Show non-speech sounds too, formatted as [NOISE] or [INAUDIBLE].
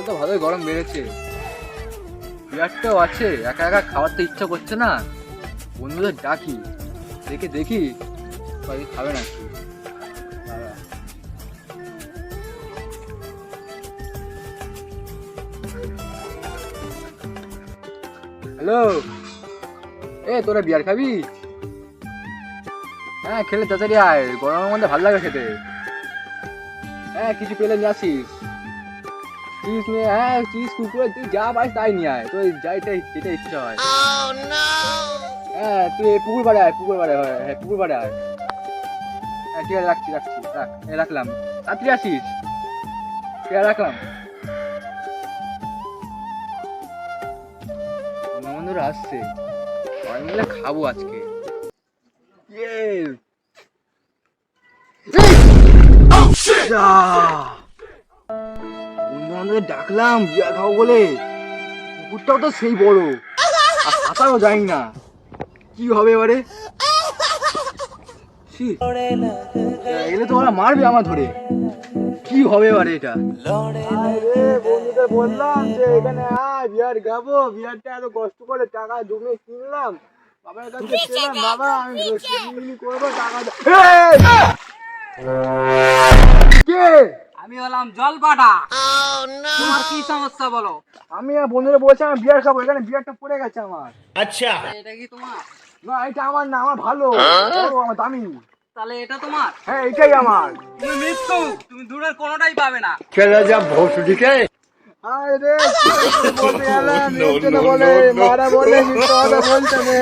আজকাল তো ভালোই গরম বেড়েছে। বিয়ারটাও আছে, একা একা খাবার তো ইচ্ছা করছে না। বন্ধুদের ডাকি দেখে দেখি সবাই খাবে না হ্যালো, এ, তোরা বিয়ার খাবি? হ্যাঁ খেলে তাড়াতাড়ি আয়, গরমের মধ্যে ভালো লাগে খেতে। হ্যাঁ কিছু পেলে নিয়ে আসিস। চিজ নিয়ে হ্যাঁ চিজ কুকুর তুই যা পাস তাই নিয়ে আয়। তুই যাইটাই যেটা ইচ্ছা হয়। হ্যাঁ তুই পুকুর পাড়ে আয় পুকুর পাড়ে হয় হ্যাঁ পুকুর পাড়ে আয়। হ্যাঁ ঠিক আছে রাখছি রাখছি রাখ রাখলাম। তাড়াতাড়ি আসিস? ঠিক আছে রাখলাম। বন্ধু বন্ধুরা আসছে। সবাই মিলে খাব আজকে। ইয়ে! বন্ধু বান্ধবদের ডাকলাম বিয়া খাব বলে। কুকুরটাও তো সেই বড়। আর সাঁতারও জানি না। কি হবে এবারে? এলে তো ওরা মারবে আমার ধরে। কি হবে এবারে এটা? বন্ধুদের বললাম যে এখানে আয় বিয়ার গাবো বিয়ারটা এত কষ্ট করে টাকা জমিয়ে কিনলাম। বাবার কাছে বাবা আমি করব টাকা আমি হলাম জল পাটা তোমার কি সমস্যা বলো? আমি আর বন্ধুরা বলছি আমি বিয়ার খাব এখানে বিয়ারটা পড়ে গেছে আমার। এটা কি তোমার? না এটা আমার না আমার ভালো। আমার দামি। তাহলে এটা তোমার? হ্যাঁ এটাই আমার। তুমি মৃত্যু তুমি দূরের কোনোটাই পাবে না। খেলা যা ভোসুটিকে আরে [LAUGHS] বলে মারা বলে রে